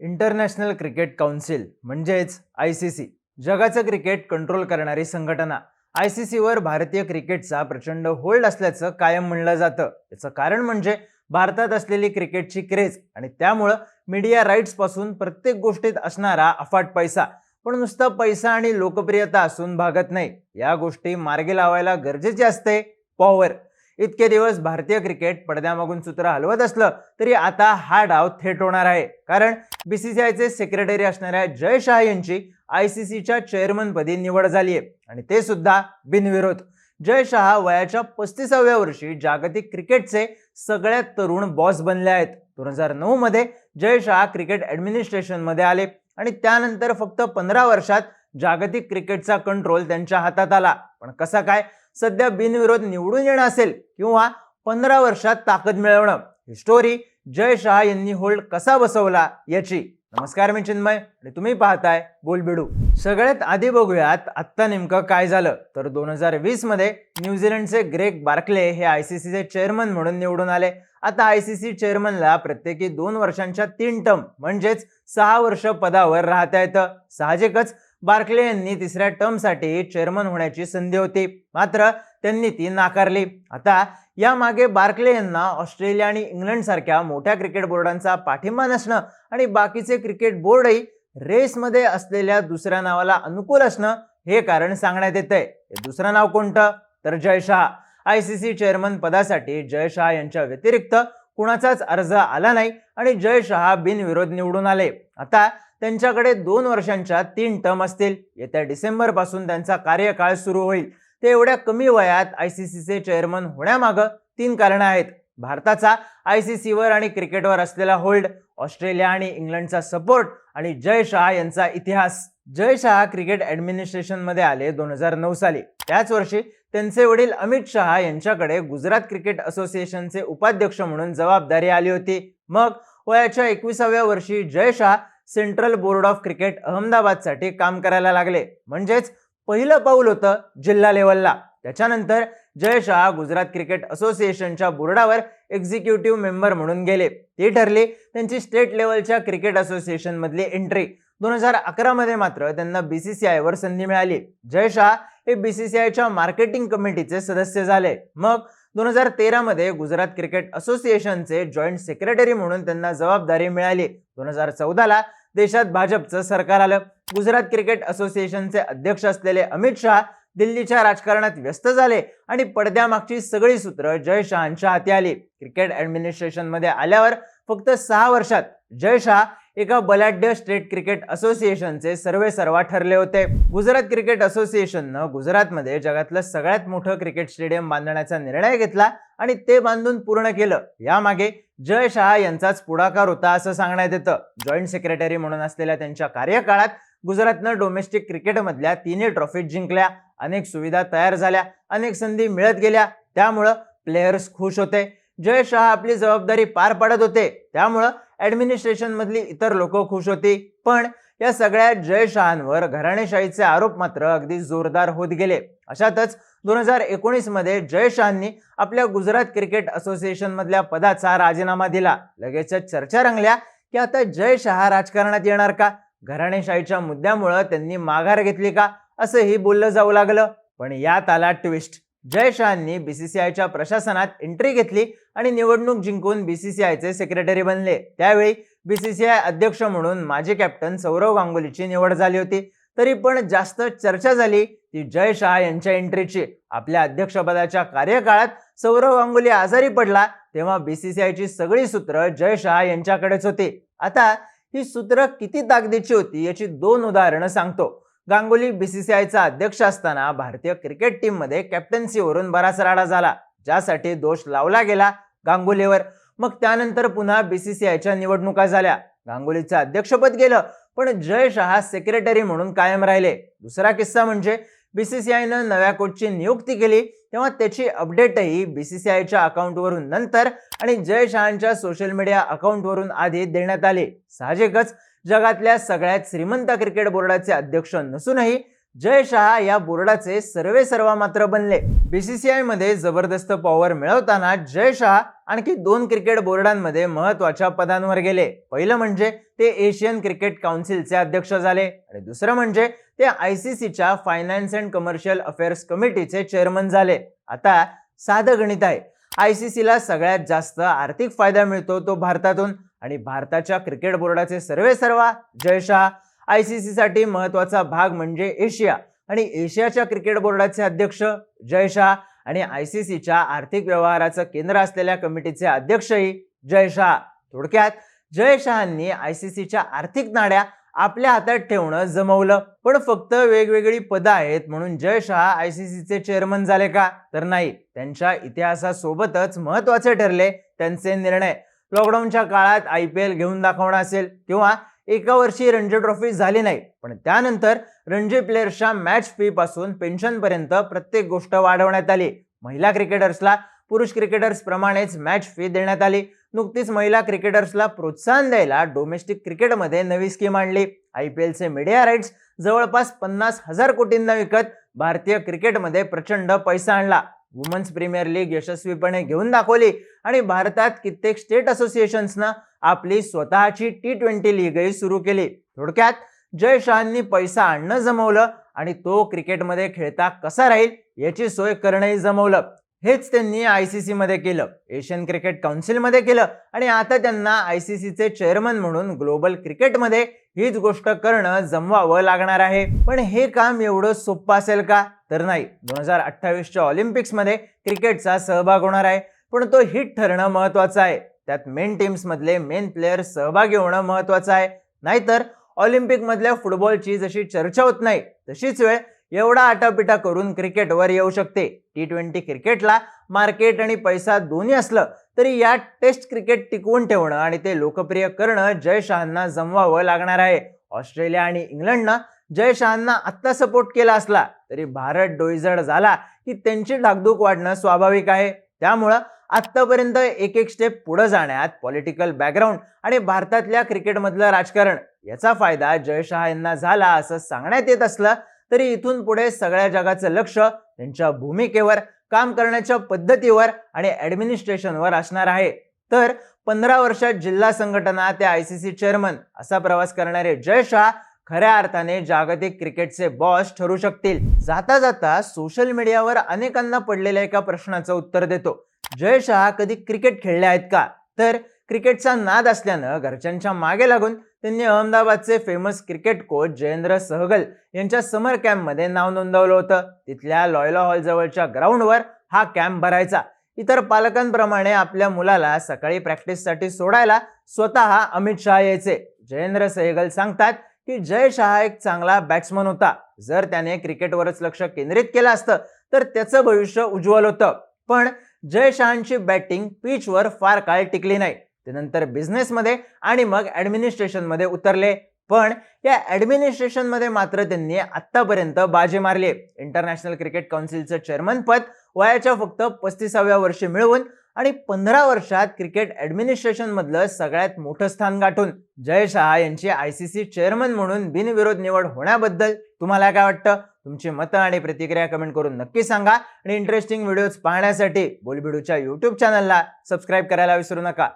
International cricket council म्हणजेच I C C जगाचं cricket control करणारी संघटना. आय सी सीवर भारतीय क्रिकेटचा प्रचंड होल्ड असल्याचं कायम म्हणलं जातं. याचं कारण म्हणजे भारतात असलेली क्रिकेटची क्रेज आणि त्यामुळं मीडिया राईट्सपासून प्रत्येक गोष्टीत असणारा अफाट पैसा. पण नुसता पैसा आणि लोकप्रियता असून भागत नाही. या गोष्टी मार्गी लावायला गरजेचे असते पॉवर. इतके दिवस भारतीय क्रिकेट पडद्यामागून सूत्र हलवत असलं तरी आता हा डाव थेट होणार आहे. कारण बीसीसीआयचे सेक्रेटरी असणाऱ्या जय शाह यांची आय सी सीच्या चेअरमनपदी निवड झाली आहे. आणि ते सुद्धा बिनविरोध. जय शहा वयाच्या पस्तीसाव्या वर्षी जागतिक क्रिकेटचे सगळ्यात तरुण बॉस बनले आहेत. दोन हजार नऊ मध्ये जय शहा क्रिकेट ॲडमिनिस्ट्रेशनमध्ये आले आणि त्यानंतर फक्त पंधरा वर्षात जागतिक क्रिकेटचा कंट्रोल त्यांच्या हातात आला. पण कसा काय? सध्या बिनविरोध निवडून येणं असेल किंवा पंधरा वर्षात ताकद मिळवणं. ही स्टोरी जय शहा यांनी होल्ड कसा बसवला याची. नमस्कार मी चिन्मय आणि तुम्ही पाहताय बोलबिडू. सगळ्यात आधी बघूयात आत्ता नेमकं काय झालं. तर दोन हजार वीसमध्ये न्यूझीलंडचे ग्रेक बार्कले हे आय सी सीचे चेअरमन म्हणून निवडून आले. आता आय सी सी चेअरमनला प्रत्येकी दोन वर्षांच्या तीन टर्म म्हणजेच सहा वर्ष पदावर राहता येतं. साहजिकच बार्कले यांनी तिसऱ्या टर्मसाठी चेअरमन होण्याची संधी होती. मात्र त्यांनी ती नाकारली. आता यामागे बार्कले यांना ऑस्ट्रेलिया आणि इंग्लंडसारख्या मोठ्या क्रिकेट बोर्डांचा पाठिंबा नसणं आणि बाकीचे क्रिकेट बोर्डही रेसमध्ये असलेल्या दुसऱ्या नावाला अनुकूल असणं हे कारण सांगण्यात येत आहे दुसरं नाव कोणतं? तर Jay Shah. I C C chairman पदासाठी जय शहा यांच्या व्यतिरिक्त कुणाचाच अर्ज आला नाही आणि जय शहा बिनविरोध निवडून आले. आता त्यांच्याकडे दोन वर्षांच्या तीन टर्म असतील. येत्या डिसेंबरपासून त्यांचा कार्यकाळ सुरू होईल. ते एवढ्या कमी वयात आय सी सीचे चेअरमन होण्यामागं तीन कारणं आहेत. भारताचा आय सी सीवर आणि क्रिकेटवर असलेला होल्ड ऑस्ट्रेलिया आणि इंग्लंडचा सपोर्ट आणि जय शहा यांचा इतिहास. जय शहा क्रिकेट ॲडमिनिस्ट्रेशनमध्ये आले दोन हजार नऊ साली. त्याच वर्षी त्यांचे वडील अमित शहा यांच्याकडे गुजरात क्रिकेट असोसिएशनचे उपाध्यक्ष म्हणून जबाबदारी आली होती. मग वयाच्या एकविसाव्या वर्षी Jay Shah central board of cricket अहमदाबादसाठी काम करायला लागले. म्हणजेच पहिलं पाऊल होतं जिल्हा लेवलला. त्याच्यानंतर जय शहा गुजरात क्रिकेट असोसिएशनच्या बोर्डावर एक्झिक्युटिव्ह मेंबर म्हणून गेले. ती ठरली त्यांची स्टेट लेवलच्या क्रिकेट असोसिएशनमधली एंट्री. दोन हजार अकरामध्ये मात्र त्यांना बीसीसीआय वर संधी मिळाली. जय शहा हे बीसीसीआयच्या मार्केटिंग कमिटीचे सदस्य झाले. मग दोन हजार तेरामध्ये गुजरात क्रिकेट असोसिएशनचे जॉईंट सेक्रेटरी म्हणून त्यांना जबाबदारी मिळाली. दोन हजार चौदाला देशात भाजपचं सरकार आलं. गुजरात क्रिकेट असोसिएशनचे अध्यक्ष असलेले अमित शहा दिल्लीच्या राजकारणात व्यस्त झाले आणि पडद्यामागची सगळी सूत्र जय शहांच्या हाती आली. क्रिकेट ॲडमिनिस्ट्रेशनमध्ये आल्यावर फक्त सहा वर्षात जय शहा एका बलाढ्य स्टेट क्रिकेट असोसिएशनचे सर्वे सर्वा ठरले होते. गुजरात क्रिकेट असोसिएशननं गुजरातमध्ये जगातलं सगळ्यात मोठं क्रिकेट स्टेडियम बांधण्याचा निर्णय घेतला आणि ते बांधून पूर्ण केलं. यामागे जय शहा यांचाच पुढाकार होता असं सांगण्यात येतं. जॉईंट सेक्रेटरी म्हणून असलेल्या त्यांच्या कार्यकाळात गुजरातनं डोमेस्टिक क्रिकेटमधल्या तिन्ही ट्रॉफी जिंकल्या अनेक सुविधा तयार झाल्या अनेक संधी मिळत गेल्या. त्यामुळं प्लेयर्स खुश होते. जय शहा आपली जबाबदारी पार पाडत होते. त्यामुळं ॲडमिनिस्ट्रेशनमधली इतर लोक खुश होती. पण या सगळ्या जय शहांवर घराणेशाहीचे आरोप मात्र अगदी जोरदार होत गेले. अशातच दोन हजार एकोणीसमध्ये जयशहांनी जय शहांनी आपल्या गुजरात क्रिकेट असोसिएशनमधल्या पदाचा राजीनामा दिला. लगेचच चर्चा रंगल्या की आता जय शहा राजकारणात येणार का? घराणेशाहीच्या मुद्द्यामुळं त्यांनी माघार घेतली का? असंही बोललं जाऊ लागलं. पण यात आला ट्विस्ट जय शहांनी बीसीसीआयच्या प्रशासनात एंट्री घेतली आणि निवडणूक जिंकून बीसीसीआयचे सेक्रेटरी बनले. त्यावेळी बीसीसीआय अध्यक्ष म्हणून माजी कॅप्टन सौरव गांगुलीची निवड झाली होती. तरी पण जास्त चर्चा झाली ती जय शहा यांच्या एंट्रीची आपल्या अध्यक्षपदाच्या कार्यकाळात सौरव गांगुली आजारी पडला तेव्हा बीसीसीआयची सगळी सूत्र जय शहा यांच्याकडेच होती. आता ही सूत्र किती ताकदीची होती याची दोन उदाहरणं सांगतो. गांगुली बीसीसीआयचा अध्यक्ष असताना भारतीय क्रिकेट टीममध्ये कॅप्टन्सीवरून बराच राडा झाला ज्यासाठी दोष लावला गेला गांगुलीवर. मग त्यानंतर पुन्हा बीसीसीआयच्या निवडणुका झाल्या. गांगुलीचं अध्यक्षपद गेलं पण जय शहा सेक्रेटरी म्हणून कायम राहिले. दुसरा किस्सा म्हणजे बीसीसीआयनं नव्या कोचची नियुक्ती केली तेव्हा त्याची अपडेटही बीसीसीआयच्या अकाउंटवरून नंतर आणि जय शहांच्या सोशल मीडिया अकाउंटवरून आधी देण्यात आली. साहजिकच जगातल्या सगळ्यात श्रीमंत क्रिकेट बोर्डाचे अध्यक्ष नसूनही जय शहा या बोर्डाचे सर्वे सर्वा मात्र बनले. बीसीसीआयमध्ये जबरदस्त पॉवर मिळवताना जय शहा आणखी दोन क्रिकेट बोर्डांमध्ये महत्त्वाच्या पदांवर गेले. पहिलं म्हणजे ते एशियन क्रिकेट काउन्सिलचे अध्यक्ष झाले आणि दुसरं म्हणजे ते आय सी सीच्या फायनान्स अँड कमर्शियल अफेअर्स कमिटीचे चेअरमन झाले. आता साधं गणित आहे. आय सी सीला सगळ्यात जास्त आर्थिक फायदा मिळतो तो भारतातून आणि भारताच्या क्रिकेट बोर्डाचे सर्वे सर्वा Jay Shah I C C साठी महत्त्वाचा भाग म्हणजे एशिया. आणि एशियाच्या क्रिकेट बोर्डाचे अध्यक्ष जय शहा आणि आय सी सीच्या आर्थिक व्यवहाराचं केंद्र असलेल्या कमिटीचे अध्यक्षही जय शाह. थोडक्यात जय शहांनी आय सी सीच्या आर्थिक नाड्या आपल्या हातात ठेवणं जमवलं पण फक्त वेगवेगळी पदं आहेत म्हणून जय शहा आय सी सीचे चेअरमन झाले का तर नाही. त्यांच्या इतिहासासोबतच महत्त्वाचे ठरले त्यांचे निर्णय. लॉकडाऊनच्या काळात आय पी एल घेऊन दाखवणं असेल किंवा एका वर्षी रणजी ट्रॉफी झाली नाही. पण त्यानंतर रणजी प्लेयर्सच्या मॅच फी पासून पेन्शनपर्यंत प्रत्येक गोष्ट वाढवण्यात आली. महिला क्रिकेटर्सला पुरुष क्रिकेटर्स प्रमाणेच मॅच फी देण्यात आली. नुकतीच महिला क्रिकेटर्सला प्रोत्साहन द्यायला डोमेस्टिक क्रिकेटमध्ये नवी स्कीम आणली. आय पी एलचे मीडिया राईट्स जवळपास पन्नास हजार कोटींना विकत भारतीय क्रिकेटमध्ये प्रचंड पैसा आणला. वुमन्स प्रीमियर लीग यशस्वीपणे घेऊन दाखवली. आणि भारतात कित्येक स्टेट असोसिएशन्सना आपली स्वतःची टी ट्वेंटी लीगही सुरू केली. थोडक्यात जय शहांनी पैसा आणणं जमवलं आणि तो क्रिकेटमध्ये खेळता कसा राहील याची सोय करणंही जमवलं. हेच त्यांनी आय सी सीमध्ये केलं एशियन क्रिकेट काउन्सिलमध्ये केलं आणि आता त्यांना आय सी सीचे चेअरमन म्हणून ग्लोबल क्रिकेटमध्ये हीच गोष्ट करणं जमवावं लागणार आहे. पण हे काम एवढं सोपं असेल का? तर नाही. दोन हजार अठ्ठावीसच्या ऑलिम्पिक्समध्ये क्रिकेटचा सहभाग होणार आहे. पण तो हिट ठरणं महत्वाचं आहे. त्यात मेन टीम्समधले मेन प्लेयर सहभागी होणं महत्त्वाचं आहे. नाहीतर ऑलिम्पिकमधल्या फुटबॉलची जशी चर्चा होत नाही तशीच वेळ एवढा आटापिटा करून क्रिकेटवर येऊ शकते. टी ट्वेंटी क्रिकेटला मार्केट आणि पैसा दोन्ही असलं तरी या टेस्ट क्रिकेट टिकवून ठेवणं आणि ते लोकप्रिय करणं जय शहांना जमवावं लागणार आहे. ऑस्ट्रेलिया आणि इंग्लंडनं जय शहांना आत्ता सपोर्ट केला असला तरी भारत डोईजड झाला की त्यांची डागदूक वाढणं स्वाभाविक आहे. त्यामुळं आत्तापर्यंत एक एक स्टेप पुढं जाण्यात पॉलिटिकल बॅकग्राऊंड आणि भारतातल्या क्रिकेटमधलं राजकारण याचा फायदा जय शहा यांना झाला असं सांगण्यात येत असलं तरी इथून पुढे सगळ्या जगाचं लक्ष त्यांच्या भूमिकेवर काम करण्याच्या पद्धतीवर आणि ॲडमिनिस्ट्रेशनवर असणार आहे. तर पंधरा वर्षात जिल्हा संघटना ते आय सी सी चेअरमन असा प्रवास करणारे जय शहा खऱ्या अर्थाने जागतिक क्रिकेटचे बॉस ठरू शकतील. जाता जाता सोशल मीडियावर अनेकांना पडलेल्या एका प्रश्नाचं उत्तर देतो. जय शहा कधी क्रिकेट खेळले आहेत का? तर क्रिकेटचा नाद असल्यानं घरच्यांच्या मागे लागून त्यांनी अहमदाबादचे famous cricket coach Jayendra Sehgal यांच्या समर कॅम्पमध्ये नाव नोंदवलं होतं. तिथल्या लॉयला हॉल जवळच्या ग्राउंडवर हा कॅम्प भरायचा. इतर पालकांप्रमाणे आपल्या मुलाला सकाळी प्रॅक्टिससाठी सोडायला स्वतः अमित शहा यायचे. जयेंद्र सहगल सांगतात की जय शहा एक चांगला बॅट्समन होता. जर त्याने क्रिकेटवरच लक्ष केंद्रित केलं असतं तर त्याचं भविष्य उज्ज्वल होतं. पण जय शहांची बॅटिंग पिचवर फार काळ टिकली नाही. ते नंतर बिझनेसमध्ये आणि मग ॲडमिनिस्ट्रेशनमध्ये उतरले. पण या ॲडमिनिस्ट्रेशनमध्ये मात्र त्यांनी आत्तापर्यंत बाजी मारली. इंटरनॅशनल क्रिकेट काउन्सिलचं चेअरमन पद वयाच्या फक्त पस्तीसाव्या वर्षी मिळवून आणि पंधरा वर्षात क्रिकेट ॲडमिनिस्ट्रेशनमधलं सगळ्यात मोठं स्थान गाठून जय शहा यांची आय सी सी चेअरमन म्हणून बिनविरोध निवड होण्याबद्दल तुम्हाला काय वाटतं? तुमची मतं आणि प्रतिक्रिया कमेंट करून नक्की सांगा. आणि इंटरेस्टिंग व्हिडिओज पाहण्यासाठी बोलबिडूच्या यूट्यूब चॅनलला सबस्क्राईब करायला विसरू नका.